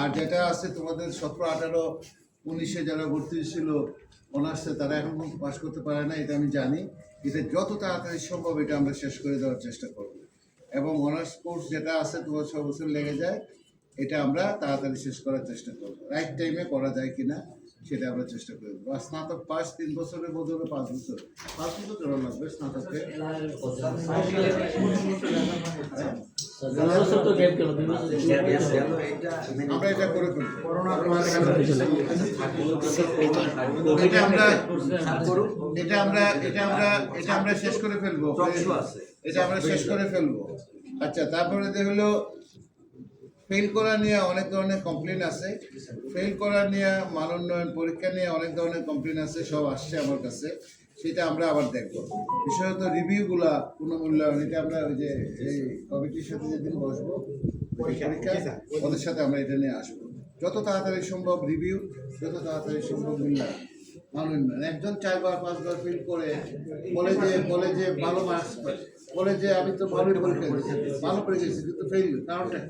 আর যেটা আছে তোমাদের সতেরো আঠারো উনিশে যারা ভর্তি ছিল অনার্সে তারা এখন পাস করতে পারে না এটা আমি জানি। এটা যত তাড়াতাড়ি সম্ভব এটা আমরা শেষ করে দেওয়ার চেষ্টা করব। এবং অনার্স কোর্স যেটা আছে তোমার ছ বছর লেগে যায় এটা আমরা তাড়াতাড়ি শেষ করার চেষ্টা করব। রাইট টাইমে করা যায় কিনা সেটা আমরা চেষ্টা করে দেবো। আর স্নাতক পাস তিন বছরের বদলে পাঁচ বছর। পাঁচ বছর করা লাগবে স্নাতকে আমরা এটা করে এটা আমরা এটা আমরা এটা আমরা এটা আমরা শেষ করে ফেলব। এটা আমরা শেষ করে ফেলব। আচ্ছা তারপরে হলো ফেল করা নিয়ে অনেক ধরনের কমপ্লেন আছে। ফেল করা নিয়ে মানোন্নয়ন পরীক্ষা নিয়ে অনেক ধরনের কমপ্লেন আছে সব আসছে আমার কাছে। সেটা আমরা আবার দেখব। বিশেষত রিভিউগুলা পুনঃমূল্যায়ন এটা আমরা ওই যে এই কমিটির সাথে যেদিন বসবো পরীক্ষা ওদের সাথে আমরা এটা নিয়ে আসব। যত তাড়াতাড়ি সম্ভব রিভিউ যত তাড়াতাড়ি সম্ভব মূল্যায়ন মানোন্নয়ন। একজন চারবার পাঁচবার ফিল করে বলে যে বলে যে ভালো মার্কস বলে যে আমি তো ভালোই পরীক্ষা ভালো পরীক্ষা কিন্তু ফেল কারণটা?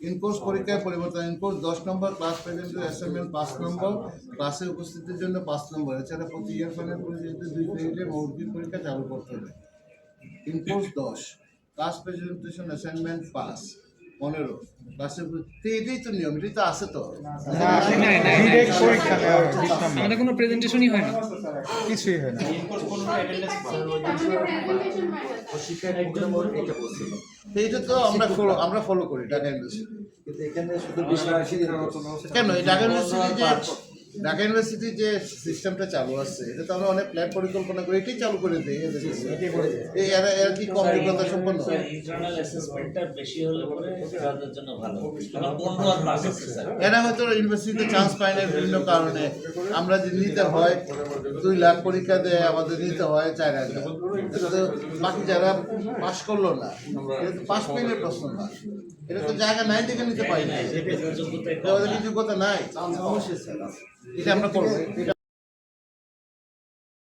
ইনকোর্স পরীক্ষায় পরিবর্তন, ইনকোর্স দশ নম্বর ক্লাস প্রেজেন্টের অ্যাসাইনমেন্ট পাঁচ নম্বর, ক্লাসে উপস্থিতির জন্য পাঁচ নম্বর। এছাড়া প্রতি ইয়ার ফাইনাল পরিচিত দুই ক্রেডিটে মৌখিক পরীক্ষা চালু করতে হবে ইনকোর্স দশ ক্লাস প্রেজেন্টেশন অ্যাসাইনমেন্ট পাঁচ। পনেরো। ক্লাসে এটাই তো নিয়ম এটাই তো আছে তো। আমাদের কোনো প্রেজেন্টেশনই হয় না। কিছুই হয় না। এইটা তো আমরা ফলো আমরা ফলো করি ঢাকা ইউনিভার্সিটি কিন্তু এখানে শুধু বিষয় কেন? এই ঢাকা ইউনিভার্সিটি যে ঢাকা ইউনিভার্সিটি যে সিস্টেমটা চালু আছে এটা তো আমরা অনেক প্ল্যান পরিকল্পনা করে এটাই চালু করে দিই এই এরা এরা কি কম অভিজ্ঞতা সম্পন্ন? ইন্টারনাল অ্যাসেসমেন্টটা বেশি হলে পরে তাদের জন্য ভালো। আমার বন্ধু আর মাস আছে স্যার এরা হয়তো ইউনিভার্সিটিতে চান্স পায় না বিভিন্ন কারণে। আমরা যে নিতে হয় দুই লাখ পরীক্ষা দেয় আমাদের নিতে হয় চার হাজার। এটা বাকি যারা পাশ করল না এটা তো পাশ পেলে প্রশ্ন না। এটা তো জায়গা নাই দেখে নিতে পারি না যোগ্যতা আমাদের কিছু কথা নাই। এটা আমরা করব।